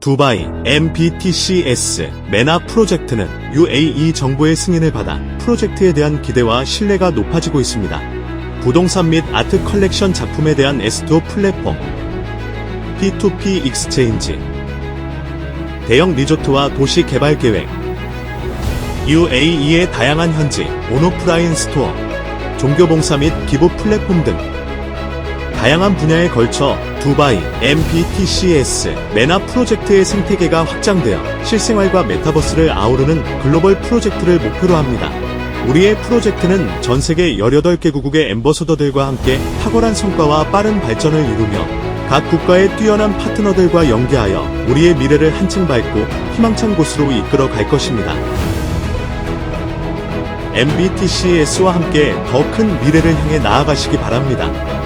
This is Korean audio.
두바이 MBTCS 메나 프로젝트는 UAE 정부의 승인을 받아 프로젝트에 대한 기대와 신뢰가 높아지고 있습니다. 부동산 및 아트 컬렉션 작품에 대한 S2O 플랫폼, P2P 익스체인지, 대형 리조트와 도시 개발 계획, UAE의 다양한 현지, 온오프라인 스토어, 종교봉사 및 기부 플랫폼 등 다양한 분야에 걸쳐 두바이 MBTCS 메나 프로젝트의 생태계가 확장되어 실생활과 메타버스를 아우르는 글로벌 프로젝트를 목표로 합니다. 우리의 프로젝트는 전 세계 18개국의 엠버서더들과 함께 탁월한 성과와 빠른 발전을 이루며 각 국가의 뛰어난 파트너들과 연계하여 우리의 미래를 한층 밝고 희망찬 곳으로 이끌어 갈 것입니다. MBTCS와 함께 더 큰 미래를 향해 나아가시기 바랍니다.